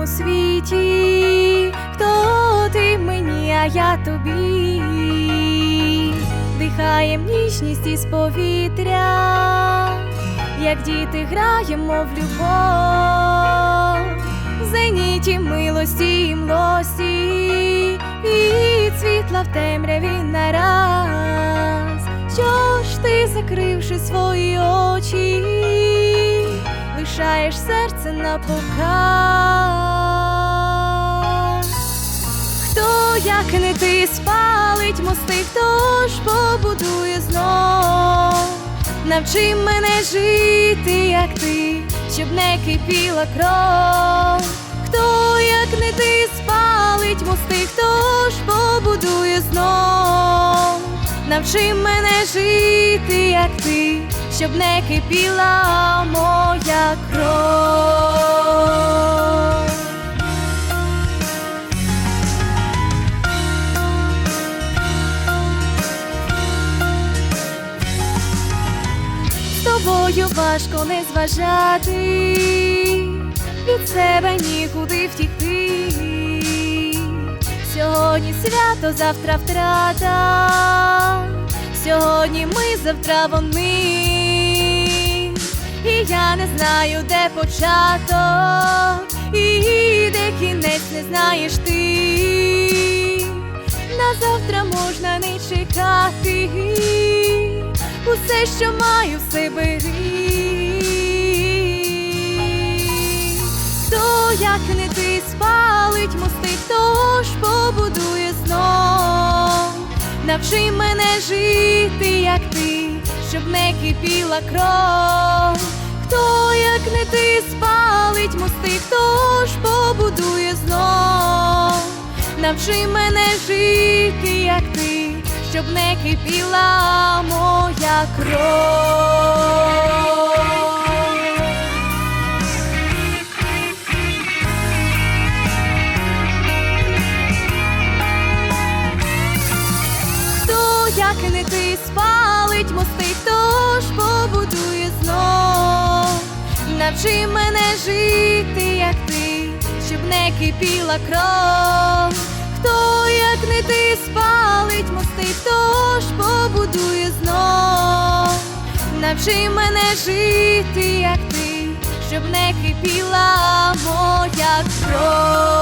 цьому світі, хто ти мені, а я тобі, дихаєм ніжність із повітря, як діти граємо в любов, в зеніті милості і млості, від світла в темряві нараз. Що ж ти, закривши свої очі, лишаєш серце на показ? Як не ти, спалить мости, хто ж побудує знов? Навчи мене жити, як ти, щоб не кипіла кров. Хто, як не ти, спалить мости, хто ж побудує знов? Навчи мене жити, як ти, щоб не кипіла моя кров. Тобою важко не зважати, від себе нікуди втікти. Сьогодні свято, завтра втрата. Сьогодні ми, завтра вони. І я не знаю, де початок, і де кінець не знаєш ти. На завтра можна не чекати, усе, що маю, все бери. Хто, як не ти, спалить мости, хто ж побудує знов? Навчи мене жити, як ти, щоб не кипіла кров. Хто, як не ти, спалить мости, хто ж побудує знов? Навчи мене жити, як ти, щоб не кипіла моя кров. Хто, як не ти, спалить мости, хто ж побудує знов? Навчи мене жити, як ти, щоб не кипіла кров. Хто, зникнити, спалить мости, хто ж побудує знов. Навчи мене жити, як ти, щоб не кипіла моя кров.